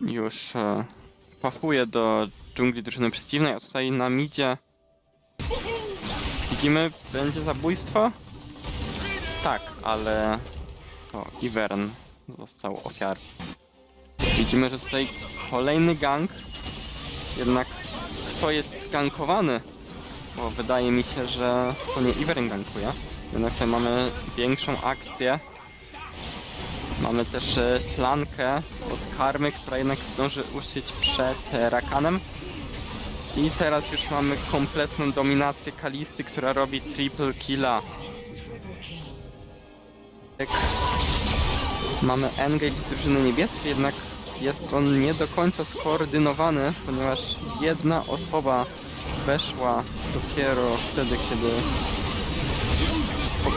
już e, pafuje do dżungli drużyny przeciwnej, tutaj na midzie widzimy, będzie zabójstwo? Tak, ale to Ivern został ofiarą. Widzimy, że tutaj kolejny gang, jednak kto jest gankowany? Bo wydaje mi się, że to nie Ivern gankuje. Jednak tutaj mamy większą akcję. Mamy też e, flankę od Karmy, która jednak zdąży usieć przed e, Rakanem. I teraz już mamy kompletną dominację Kalisty, która robi triple killa. Tak. Mamy engage z drużyny niebieskiej, jednak jest on nie do końca skoordynowany, ponieważ jedna osoba weszła dopiero wtedy, kiedy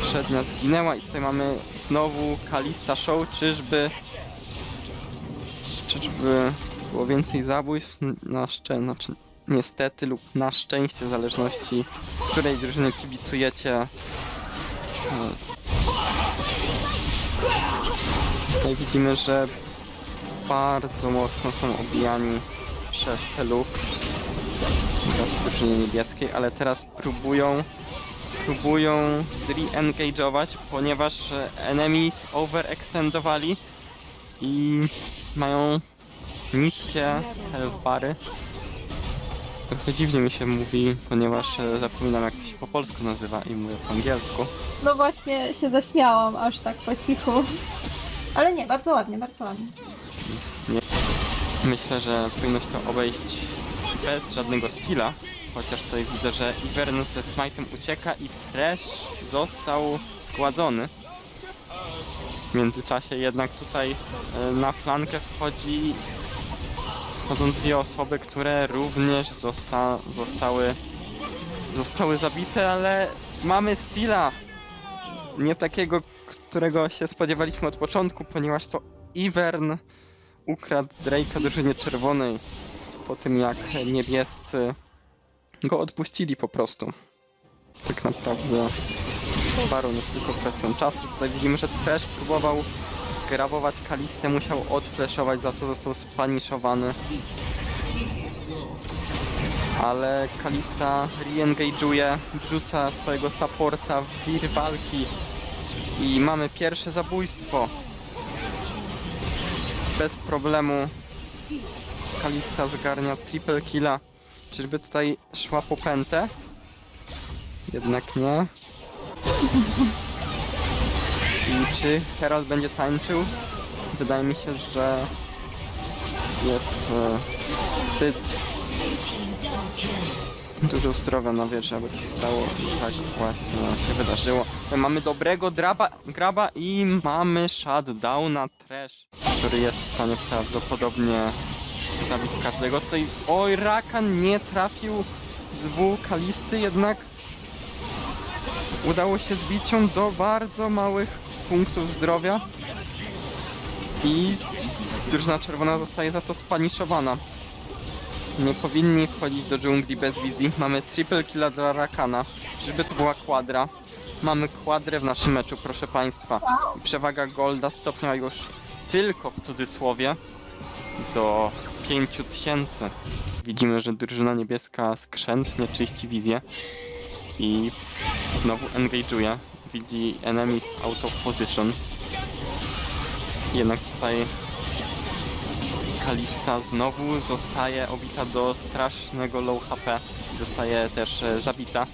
poprzednia zginęła i tutaj mamy znowu Kalista Show, czyżby czyżby było więcej zabójstw? Na szczęście, znaczy niestety lub na szczęście w zależności której drużyny kibicujecie. Tutaj widzimy, że bardzo mocno są obijani przez te Lux w drużynie niebieskiej, ale teraz próbują próbują zre-engage'ować, ponieważ e, enemies overextendowali i mają niskie health bary. Trochę dziwnie mi się mówi, ponieważ e, zapominam jak to się po polsku nazywa i mówię po angielsku. No właśnie się zaśmiałam aż tak po cichu. Ale nie, bardzo ładnie, bardzo ładnie. Myślę, że powinno się to obejść bez żadnego styla, chociaż tutaj widzę, że Ivern ze Smite'em ucieka i Trash został składzony. W międzyczasie jednak tutaj e, na flankę wchodzi wchodzą dwie osoby, które również zosta zostały zostały zabite, ale mamy Stila! Nie takiego, którego się spodziewaliśmy od początku, ponieważ to Ivern ukradł Drake'a drużynie czerwonej po tym jak niebiescy go odpuścili po prostu. Tak naprawdę Baron jest tylko kwestią czasu. Tutaj widzimy, że Trash próbował skrabować Kalistę, musiał odfleszować, za to został spaniszowany. Ale Kalista re-engage'uje, wrzuca swojego supporta w wir walki i mamy pierwsze zabójstwo bez problemu Kalista zgarnia triple killa. Czyżby tutaj szła po pętę? Jednak nie. I czy Herald będzie tańczył? Wydaje mi się, że jest e, zbyt dużo zdrowia na wieży, aby coś stało i tak właśnie się wydarzyło. Mamy dobrego draba, graba i mamy shutdowna trash, który jest w stanie prawdopodobnie zabić każdego. Tutaj oj Rakan nie trafił z W Kalisty, jednak udało się zbić ją do bardzo małych punktów zdrowia i drużyna czerwona zostaje za to spaniszowana. Nie powinni wchodzić do dżungli bez wizji. Mamy triple killa dla Rakana. Czyżby to była kwadra? Mamy kwadrę w naszym meczu, proszę Państwa. Przewaga Golda stopniała już tylko w cudzysłowie do 5000. Widzimy, że drużyna niebieska skrzętnie czyści wizję i znowu engage'uje. Widzi enemies out of position. Jednak tutaj Kalista znowu zostaje obita do strasznego low HP. Zostaje też e, zabita.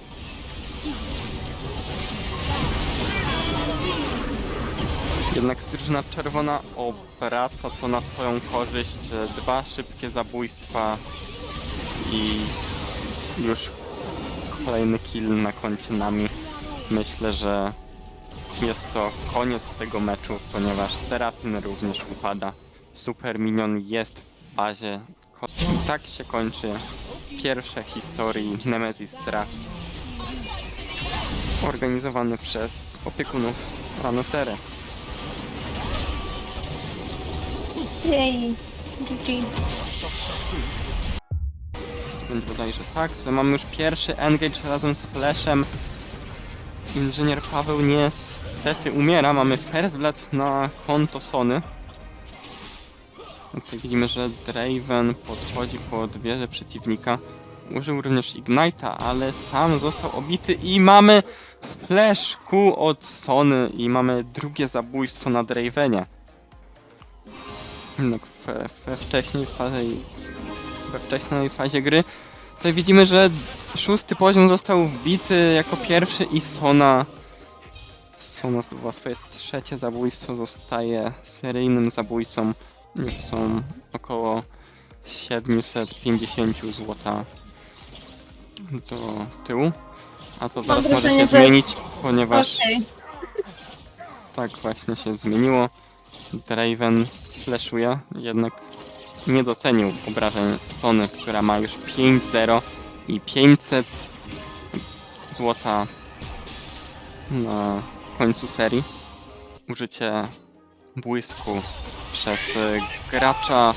Drużyna czerwona obraca to na swoją korzyść. E, Dwa szybkie zabójstwa i już kolejny kill na koncie nami. Myślę, że jest to koniec tego meczu, ponieważ Serafin również upada. Super Minion jest w bazie. I tak się kończy pierwsze historii Nemesis Draft organizowany przez opiekunów Ranotery. Jej, GG. Będzie bodajże tak. Tutaj mamy już pierwszy engage razem z Flashem. Inżynier Paweł niestety umiera. Mamy first blood na konto Sony. Tutaj widzimy, że Draven podchodzi pod wieżę przeciwnika. Użył również Ignite'a, ale sam został obity i mamy flash Q od Sony i mamy drugie zabójstwo na Dravenie. No, we, we wcześniej fazie, we wcześniej fazie gry tutaj widzimy, że szósty poziom został wbity jako pierwszy i Sona Sona zdobyła swoje trzecie zabójstwo, zostaje seryjnym zabójcą. Są około 750 złota do tyłu. A to zaraz może się zmienić, ponieważ Okej. tak właśnie się zmieniło. Draven flashuje, jednak nie docenił obrażeń Sony, która ma już 5-0 i 500 złota na końcu serii. Użycie błysku przez gracza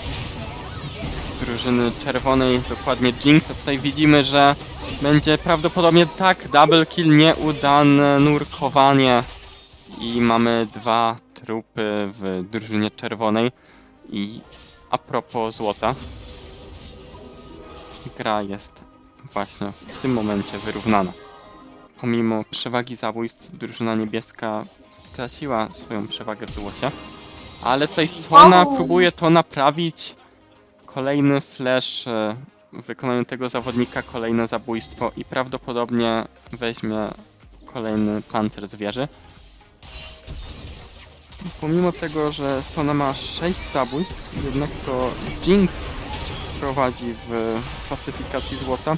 z drużyny czerwonej, dokładnie Jinx. A tutaj widzimy, że będzie prawdopodobnie tak, double kill, nieudane nurkowanie i mamy dwa trupy w drużynie czerwonej. I a propos złota, gra jest właśnie w tym momencie wyrównana. Pomimo przewagi zabójstw, drużyna niebieska straciła swoją przewagę w złocie. Ale tutaj Sona Wow. próbuje to naprawić. Kolejny flash e, w wykonaniu tego zawodnika, kolejne zabójstwo i prawdopodobnie weźmie kolejny pancer zwierzy. Pomimo tego, że Sona ma 6 zabójstw, jednak to Jinx prowadzi w klasyfikacji złota.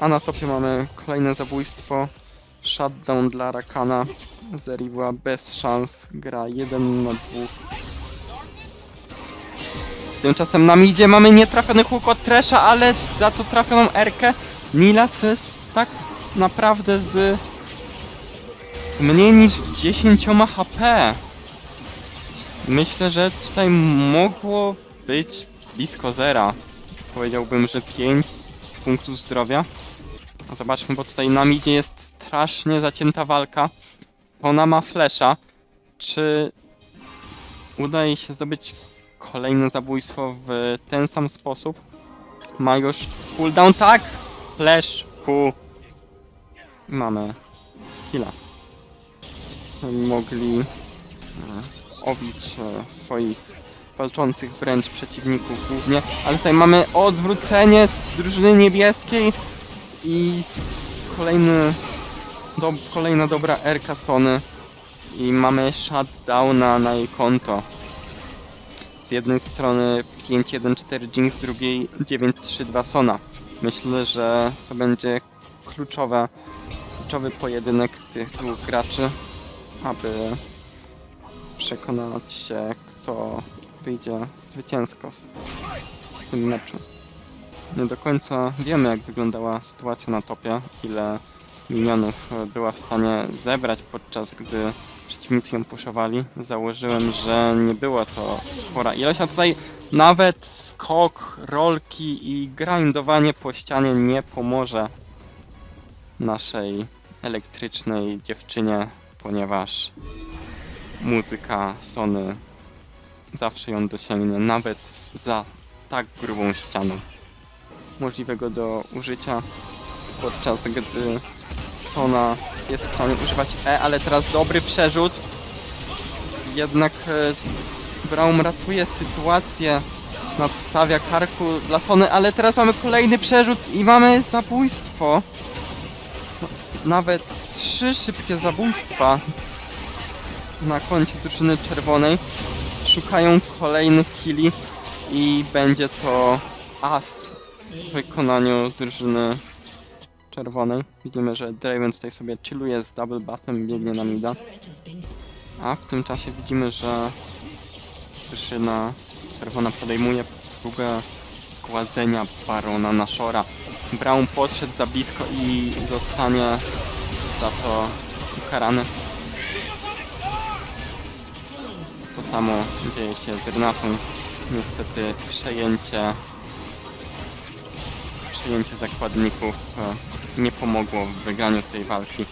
A na topie mamy kolejne zabójstwo. Shutdown dla Rakana. Zeri była bez szans. Gra 1 na 2. Tymczasem na midzie mamy nietrafiony huk od Tresha, ale za to trafioną Erkę. Nilas tak naprawdę z... z mniej niż 10 HP. Myślę, że tutaj mogło być blisko zera. Powiedziałbym, że 5 punktów zdrowia. A Zobaczmy, bo tutaj na midzie jest strasznie zacięta walka. Sona ma flesza. Czy uda jej się zdobyć kolejne zabójstwo w ten sam sposób? Ma już cooldown, tak! Flash, Q. Mamy killa. Mogli obić e, swoich walczących wręcz przeciwników głównie, ale tutaj mamy odwrócenie z drużyny niebieskiej i kolejny do, kolejna dobra Erka Sony i mamy shutdowna na jej konto. Z jednej strony 5-1-4 Jinx, z drugiej 9-3-2 Sona. Myślę, że to będzie kluczowe, kluczowy pojedynek tych dwóch graczy, aby przekonać się, kto wyjdzie zwycięsko z, w tym meczu. Nie do końca wiemy, jak wyglądała sytuacja na topie, ile minionów była w stanie zebrać, podczas gdy przeciwnicy ją puszowali. Założyłem, że nie była to spora ilość, a tutaj nawet skok, rolki i grindowanie po ścianie nie pomoże naszej elektrycznej dziewczynie, ponieważ muzyka Sony zawsze ją dosięgnie, nawet za tak grubą ścianą. Możliwego do użycia, podczas gdy Sona jest w stanie używać E, ale teraz dobry przerzut. Jednak e, Braum ratuje sytuację, nadstawia karku dla Sony, ale teraz mamy kolejny przerzut i mamy zabójstwo. Nawet trzy szybkie zabójstwa na koncie drużyny czerwonej. Szukają kolejnych killi i będzie to as w wykonaniu drużyny czerwonej. Widzimy, że Draven tutaj sobie chilluje z double buffem, biegnie na mida. A w tym czasie widzimy, że drużyna czerwona podejmuje próbę składzenia Barona na Shora. Brown podszedł za blisko i zostanie za to ukarany. To samo dzieje się z Renatą. Niestety przejęcie przejęcie zakładników e, nie pomogło w wygraniu tej walki.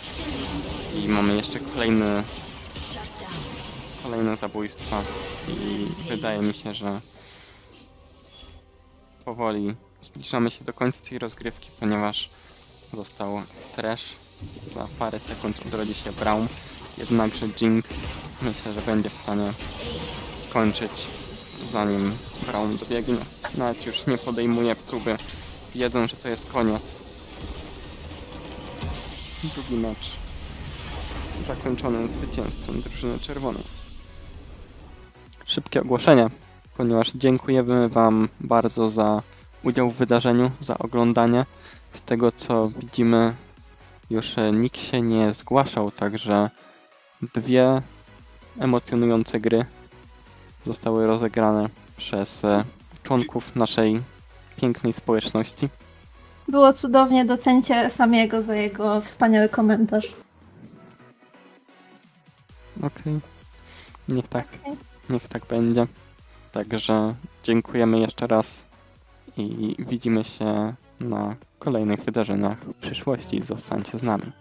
I mamy jeszcze kolejny kolejne zabójstwa i wydaje mi się, że powoli zbliżamy się do końca tej rozgrywki, ponieważ został Trash. Za parę sekund odrodzi się Braum. Jednakże Jinx myślę, że będzie w stanie skończyć zanim Braum dobiegnie. Nawet już nie podejmuje próby, wiedzą, że to jest koniec. Drugi mecz zakończony zwycięstwem drużyny czerwonej. Szybkie ogłoszenie, ponieważ dziękujemy Wam bardzo za udział w wydarzeniu, za oglądanie. Z tego co widzimy, już nikt się nie zgłaszał, także dwie emocjonujące gry zostały rozegrane przez e, członków naszej pięknej społeczności. Było cudownie, docencie Samiego za jego wspaniały komentarz. Okej. Niech tak, Okej. niech tak będzie. Także dziękujemy jeszcze raz i widzimy się na kolejnych wydarzeniach w przyszłości. Zostańcie z nami.